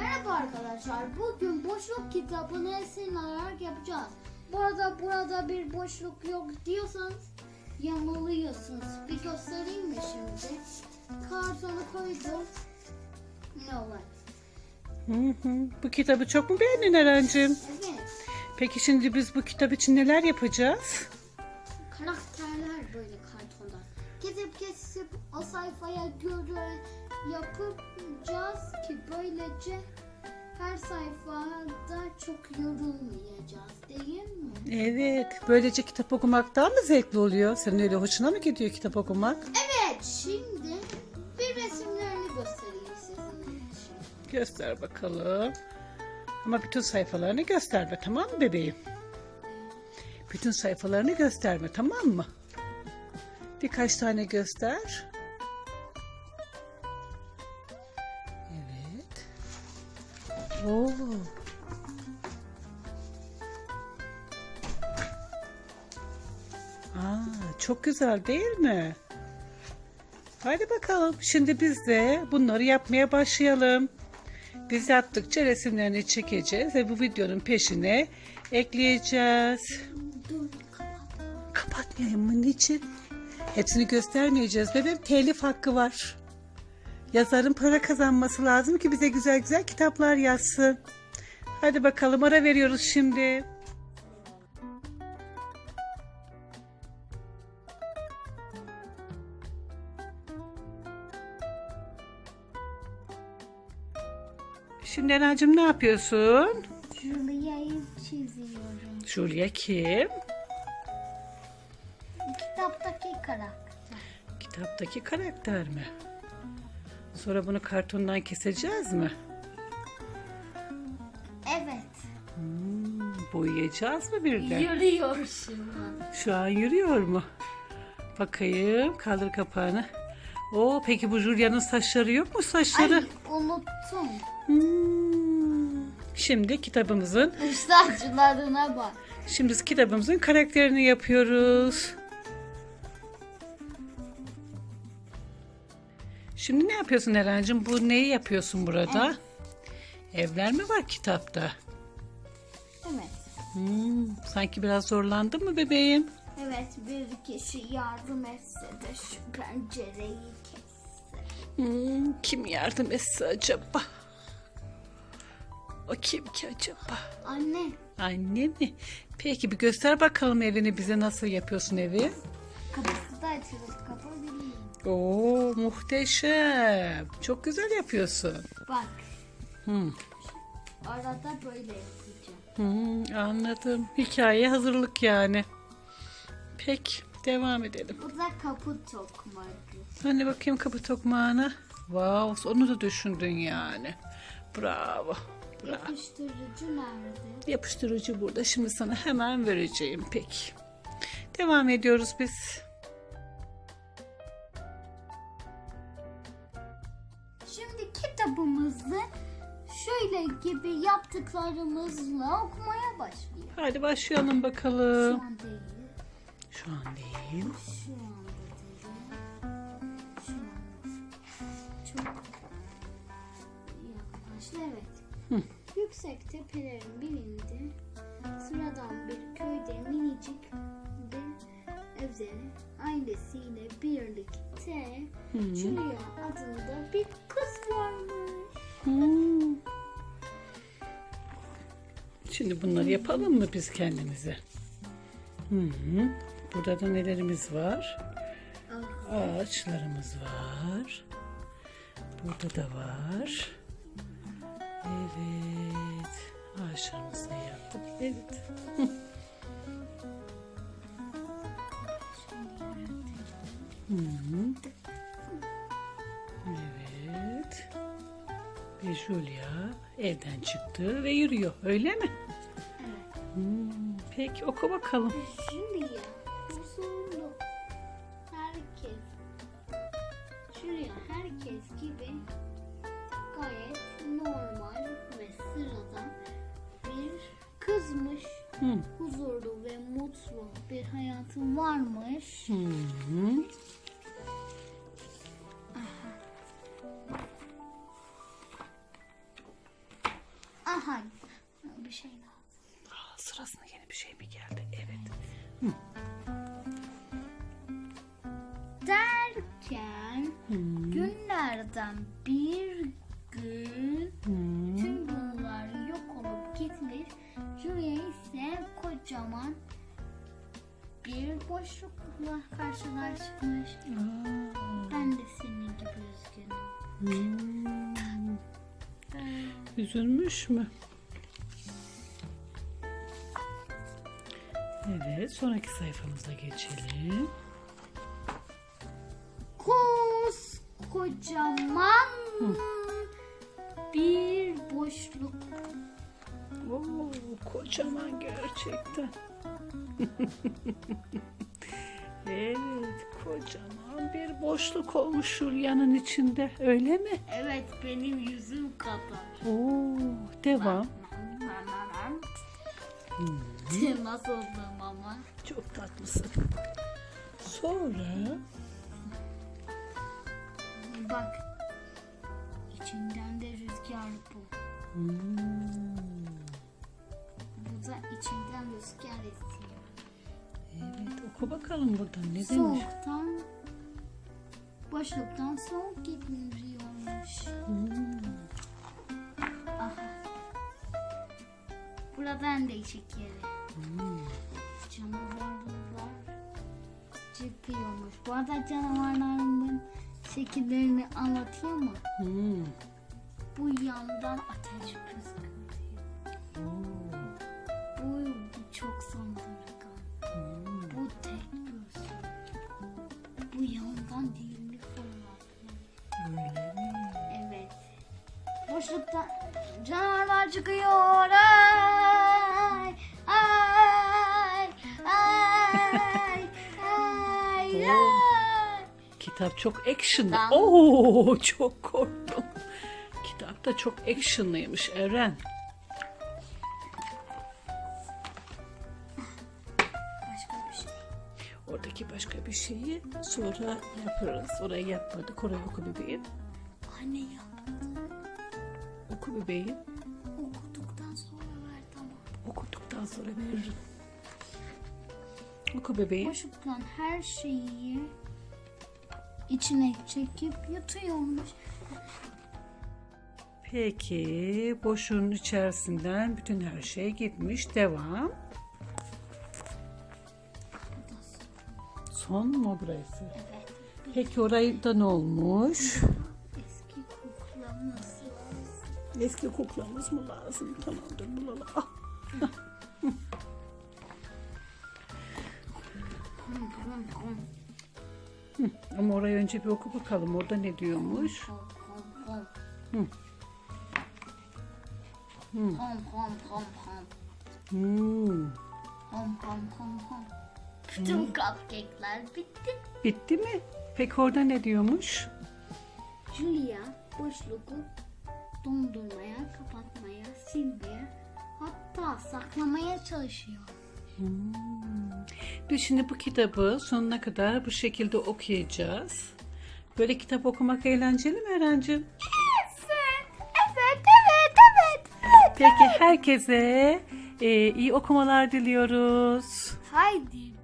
Merhaba arkadaşlar. Bugün boşluk kitabını esin alarak yapacağız. Bu arada burada bir boşluk yok diyorsanız yanılıyorsunuz. Bir göstereyim mi şimdi? Kartonu koydum. Ne var? Hı hı. Bu kitabı çok mu beğendin Eren'cim? Evet. Peki şimdi biz bu kitap için neler yapacağız? Karakterler böyle kartondan. Kesip kesip o sayfaya göre yapacağız ki böylece her sayfada çok yorulmayacağız değil mi? Evet. Böylece kitap okumak daha mı zevkli oluyor? Senin öyle hoşuna mı gidiyor kitap okumak? Evet şimdi bir resimlerini göstereyim için. Göster bakalım. Ama bütün sayfalarını gösterme tamam mı bebeğim? Bütün sayfalarını gösterme tamam mı? Birkaç tane göster. Oo. Aa, çok güzel değil mi? Hadi bakalım. Şimdi biz de bunları yapmaya başlayalım. Biz yaptıkça resimlerini çekeceğiz ve bu videonun peşine ekleyeceğiz. Dur kapat. Kapatmayayım mı? Niçin? Hepsini göstermeyeceğiz. Bebeğim telif hakkı var. Yazarın para kazanması lazım ki bize güzel güzel kitaplar yazsın. Hadi bakalım ara veriyoruz şimdi. Şimdi Enacığım ne yapıyorsun? Julia'yı çiziyorum. Julia kim? Kitaptaki karakter. Kitaptaki karakter mi? Sonra bunu kartondan keseceğiz mi? Evet. Hmm, boyayacağız mı bir de? Yürüyor şimdi. Şu an yürüyor mu? Bakayım. Kaldır kapağını. Oo, peki bu Julia'nın saçları yok mu saçları? Ay unuttum. Hmm. Şimdi kitabımızın, Saçlarına bak. şimdi kitabımızın karakterini yapıyoruz. Şimdi ne yapıyorsun Eren'cim? Bu neyi yapıyorsun burada? Evler mi var kitapta? Evet. Hmm, sanki biraz zorlandın mı bebeğim? Evet bir kişi yardım etse de şu pencereyi kesse. Hmm, kim yardım etse acaba? O kim ki acaba? Anne Anne mi? Peki bir göster bakalım evini bize nasıl yapıyorsun evi? kapısı da açılıp kapabiliyor. Oo muhteşem. Çok güzel yapıyorsun. Bak Hmm, arada böyle yapacağım. hmm, anladım. Hikaye hazırlık yani. Peki devam edelim. Bu da kapı tokmağı. Anne bakayım kapı tokmağına. Wow, onu da düşündün yani. Bravo. Bravo. Yapıştırıcı nerede? Yapıştırıcı burada. Şimdi sana hemen vereceğim. Peki. Devam ediyoruz biz. Gibi yaptıklarımızla okumaya başlıyor. Hadi başlayalım Şu bakalım. an değil. Şu an değil. Şu anda değil. Şu an çok yaklaştı. Evet. Hı. Yüksek tepelerin birinde sıradan bir köyde minicik bir evde ailesiyle birlikte Hı. Julia adında bir kız varmış. Hmm. Şimdi bunları yapalım mı biz kendimize? Hı hı. Burada da nelerimiz var? Ağaçlarımız var. Burada da var. Evet. Ağaçlarımızı yaptık. Evet. Hı. Evet. Ve Julia evden çıktı ve yürüyor. Öyle mi? Peki oku bakalım. Julia huzurlu. Herkes Julia herkes gibi gayet normal ve sıradan bir kızmış. Hı. Huzurlu ve mutlu bir hayatı varmış. Hı hı. Hayır. Bir şey lazım. Sırasına yeni bir şey mi geldi? Evet. Derken Hmm. günlerden bir gün Hmm. tüm bunlar yok olup gitmiş. Julia ise kocaman bir boşlukla karşılaşmış. Ben de senin gibi üzgünüm. Hmm. Üzülmüş mü? Evet, sonraki sayfamıza geçelim. Kocaman bir boşluk. Oo, kocaman gerçekten. evet, kocaman bir boşluk olmuş şuryanın içinde, öyle mi? Evet benim yüzüm kadar. Oo, devam. Nasıl oldum ama? Çok tatlısın. Sonra Bak. İçinden de rüzgar bu. hmm, Bu da içinden rüzgar esiyor. evet oku bakalım buradan ne demiş? Soğuktan boşluktan soğuk gitmiyormuş. Hmm, Aha. Buradan değişik yere. Hmm. Canavarlar çıkıyormuş. Bu arada canavarların şekillerini anlatayım mı? Hmm. Bu yandan ateş püskürtüyor. Oo, Bu, çok saldırgan. hmm. Bu tek gözlü. Bu yandan dilini fırlatıyor. Öyle mi? Evet. Boşluktan canavarlar çıkıyor. Ay, Kitap çok actionlı. Ben- Oo, çok korktum. Kitap da çok actionlıymış Eren. Başka bir şey. Oradaki başka bir şeyi sonra yaparız. Orayı yapmadık. Orayı oku bebeğim. Anne ya. Oku bebeğim. Okuduktan sonra ver tamam. Okuduktan sonra veririm. Oku bebeğim. Boşluktan her şeyi içine çekip yutuyormuş. Peki boşluğun içerisinden bütün her şey gitmiş. Devam. Da Son mu burası? evet. Peki orayda ne olmuş? Eski kuklamız lazım. Eski kuklamız mı lazım? Tamamdır bulalım. Ah, Ama orayı önce bir oku bakalım. Orada ne diyormuş? Hı. Hı. Hmm. Bütün cupcake'ler bitti. Bitti mi? Peki orada ne diyormuş? Julia boşluğu dondurmaya, kapatmaya, silmeye hatta saklamaya çalışıyor. Biz şimdi bu kitabı sonuna kadar bu şekilde okuyacağız. Böyle kitap okumak eğlenceli mi Eren'cim? Evet, evet, evet, evet. evet. Peki herkese e, iyi okumalar diliyoruz. Haydi